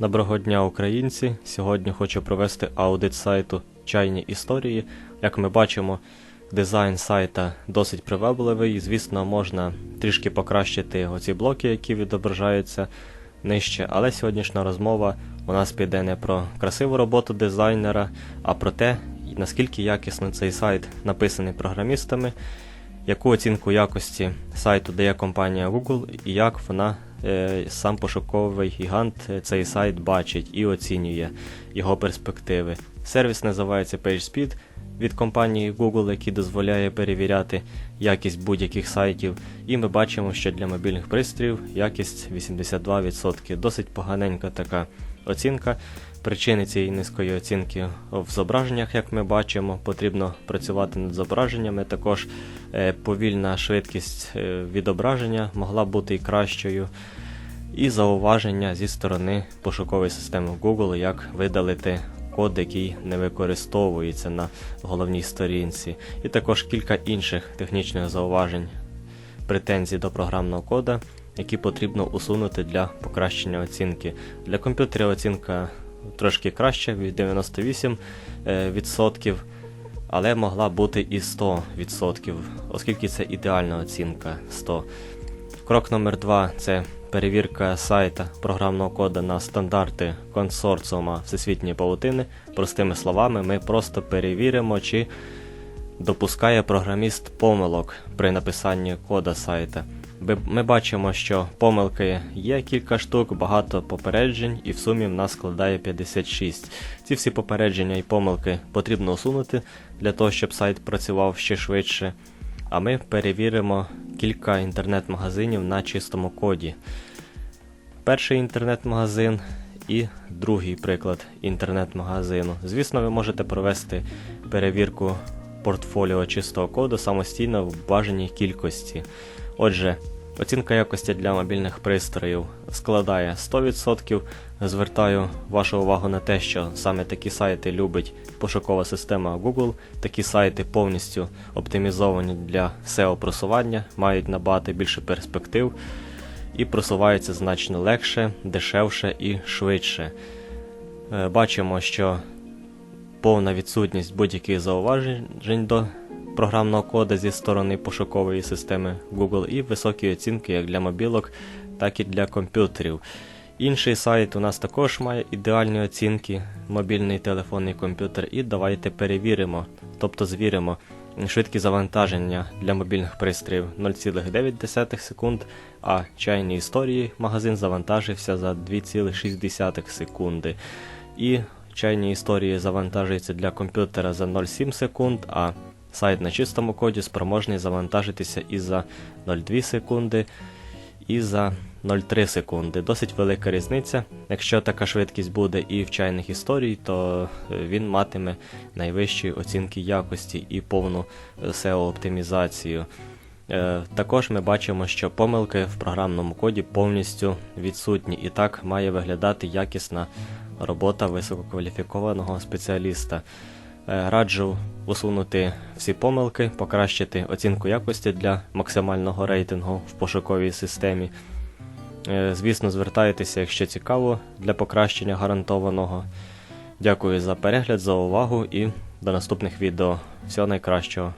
Доброго дня, українці! Сьогодні хочу провести аудит сайту Чайні історії. Як ми бачимо, дизайн сайта досить привабливий. Звісно, можна трішки покращити оці блоки, які відображаються нижче. Але сьогоднішня розмова у нас піде не про красиву роботу дизайнера, а про те, наскільки якісно цей сайт написаний програмістами, яку оцінку якості сайту дає компанія Google і як вона сам пошуковий гігант е, цей сайт бачить і оцінює його перспективи. Сервіс називається PageSpeed від компанії Google, який дозволяє перевіряти якість будь-яких сайтів. І ми бачимо, що для мобільних пристроїв якість 82%. Досить поганенька така оцінка. Причини цієї низької оцінки в зображеннях, як ми бачимо, потрібно працювати над зображеннями. Також е, повільна швидкість е, відображення могла бути і кращою. І зауваження зі сторони пошукової системи Google, як видалити код, який не використовується на головній сторінці. І також кілька інших технічних зауважень, претензій до програмного кода, які потрібно усунути для покращення оцінки. Для комп'ютерів оцінка трошки краща від 98%, е, але могла бути і 100%, оскільки це ідеальна оцінка 100. Крок номер 2 це перевірка сайта програмного кода на стандарти консорціума Всесвітньої павутини. Простими словами, ми просто перевіримо, чи допускає програміст помилок при написанні кода сайта. Ми бачимо, що помилки є кілька штук, багато попереджень, і в сумі в нас складає 56. Ці всі попередження і помилки потрібно усунути для того, щоб сайт працював ще швидше. А ми перевіримо кілька інтернет-магазинів на чистому коді. Перший інтернет-магазин і другий приклад інтернет-магазину. Звісно, ви можете провести перевірку портфоліо чистого коду самостійно в бажаній кількості. Отже, оцінка якості для мобільних пристроїв складає 100%. Звертаю вашу увагу на те, що саме такі сайти любить пошукова система Google. Такі сайти повністю оптимізовані для SEO-просування, мають набагато більше перспектив і просуваються значно легше, дешевше і швидше. Е, Бачимо, що повна відсутність будь-яких зауважень до програмного коду зі сторони пошукової системи Google і високі оцінки як для мобілок, так і для комп'ютерів. Інший сайт у нас також має ідеальні оцінки, мобільний телефонний комп'ютер, і давайте перевіримо, тобто звіримо швидкість завантаження для мобільних пристроїв 0,9 секунд, а чайні історії магазин завантажився за 2,6 секунди. І чайні історії завантажуються для комп'ютера за 0,7 секунд, а сайт на чистому коді спроможний завантажитися і за 0,2 секунди, і за 0,3 секунди. Досить велика різниця. Якщо така швидкість буде і в чайних історій, то е, він матиме найвищі оцінки якості і повну е, SEO-оптимізацію. Е, Також ми бачимо, що помилки в програмному коді повністю відсутні, і так має виглядати якісна робота висококваліфікованого спеціаліста. Е, Раджу усунути всі помилки, покращити оцінку якості для максимального рейтингу в пошуковій системі. Е, Звісно, звертайтеся, якщо цікаво, для покращення гарантованого. Дякую за перегляд, за увагу і до наступних відео. Всього найкращого.